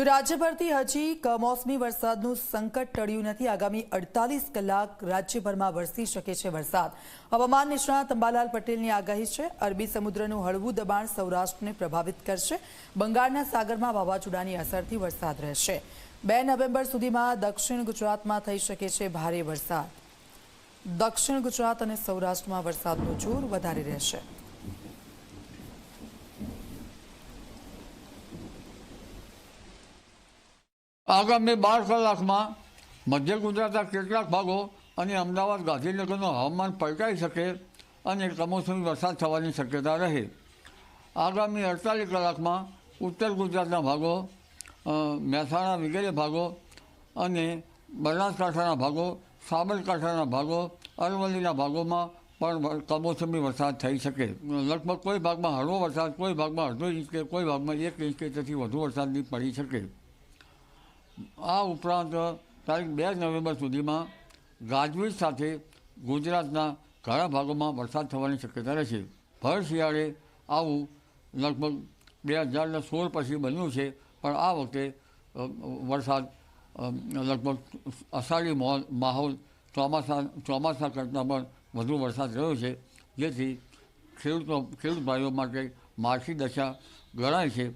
તો રાજ્યભરથી હજી કમોસમી વરસાદનું સંકટ ટળ્યું નથી. આગામી અડતાલીસ કલાક રાજ્યભરમાં વરસી શકે છે વરસાદ. હવામાન નિષ્ણાત અંબાલાલ પટેલની આગાહી છે. અરબી સમુદ્રનું હળવું દબાણ સૌરાષ્ટ્રને પ્રભાવિત કરશે. બંગાળના સાગરમાં વાવાઝોડાની અસરથી વરસાદ રહેશે. બે નવેમ્બર સુધીમાં દક્ષિણ ગુજરાતમાં થઈ શકે છે ભારે વરસાદ. દક્ષિણ ગુજરાત અને સૌરાષ્ટ્રમાં વરસાદનું જોર વધારે રહેશે. આગામી બાર કલાકમાં મધ્ય ગુજરાતના કેટલાક ભાગો અને અમદાવાદ ગાંધીનગરનું હવામાન પલટાઈ શકે અને કમોસમી વરસાદ થવાની શક્યતા રહે. આગામી અડતાલીસ કલાકમાં ઉત્તર ગુજરાતના ભાગો મહેસાણા વગેરે ભાગો અને બનાસકાંઠાના ભાગો, સાબરકાંઠાના ભાગો, અરવલ્લીના ભાગોમાં પણ કમોસમી વરસાદ થઈ શકે. લગભગ કોઈ ભાગમાં હળવો વરસાદ, કોઈ ભાગમાં અડધો ઇંચ કે કોઈ ભાગમાં એક ઇંચ કે તેથી વધુ વરસાદની પડી શકે. આ ઉપરાંત તારીખ બે નવેમ્બર સુધીમાં ગાજવીજ સાથે ગુજરાતના ઘણા ભાગોમાં વરસાદ થવાની શક્યતા રહેશે. ભર શિયાળે આવું લગભગ બે હજારના સોળ પછી બન્યું છે, પણ આ વખતે વરસાદ લગભગ અષાઢી માહોલ ચોમાસા ચોમાસા કરતાં પણ વધુ વરસાદ રહ્યો છે, જેથી ખેડૂતો, ખેડૂત ભાઈઓ માટે માઠી દશા ગણાય છે.